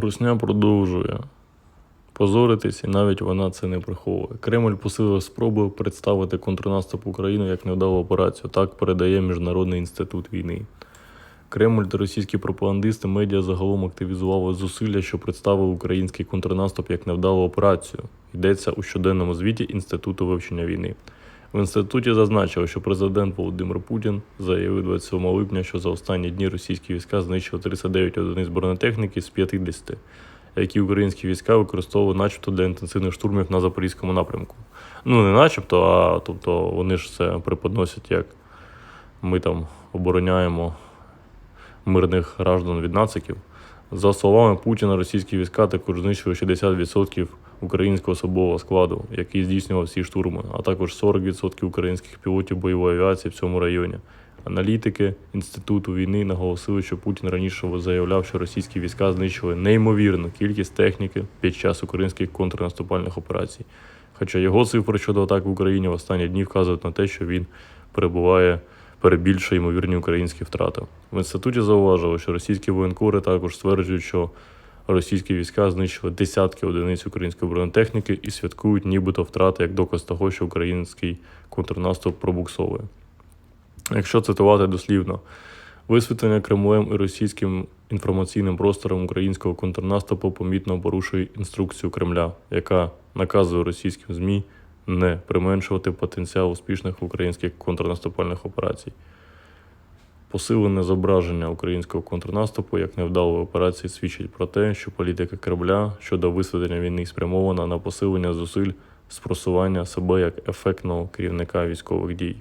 Русня продовжує позоритись, і навіть вона це не приховує. Кремль посилив спроби представити контрнаступ України як невдалу операцію. Так передає Міжнародний інститут війни. Кремль та російські пропагандисти медіа загалом активізували зусилля, що представили український контрнаступ як невдалу операцію. Йдеться у щоденному звіті Інституту вивчення війни. В інституті зазначили, що президент Володимир Путін заявив 27 липня, що за останні дні російські війська знищили 39 одиниць бронетехніки з 50, які українські війська використовували начебто для інтенсивних штурмів на запорізькому напрямку. Ну не начебто, а тобто вони ж це преподносять як ми там обороняємо мирних граждан від нациків. За словами Путіна, російські війська також знищили 60% українського особового складу, який здійснював всі штурми, а також 40% українських пілотів бойової авіації в цьому районі. Аналітики Інституту війни наголосили, що Путін раніше заявляв, що російські війська знищили неймовірну кількість техніки під час українських контрнаступальних операцій. Хоча його цифри щодо атак в Україні в останні дні вказують на те, що він перебуває перебільшує ймовірні українські втрати. В інституті зауважили, що російські воєнкори також стверджують, що російські війська знищили десятки одиниць української бронетехніки і святкують нібито втрати як доказ того, що український контрнаступ пробуксовує. Якщо цитувати дослівно, висвітлення Кремлем і російським інформаційним простором українського контрнаступу помітно порушує інструкцію Кремля, яка наказує російським ЗМІ не применшувати потенціал успішних українських контрнаступальних операцій. Посилене зображення українського контрнаступу як невдалої операції свідчить про те, що політика Кремля щодо висвітлення війни спрямована на посилення зусиль з просування себе як ефектного керівника військових дій.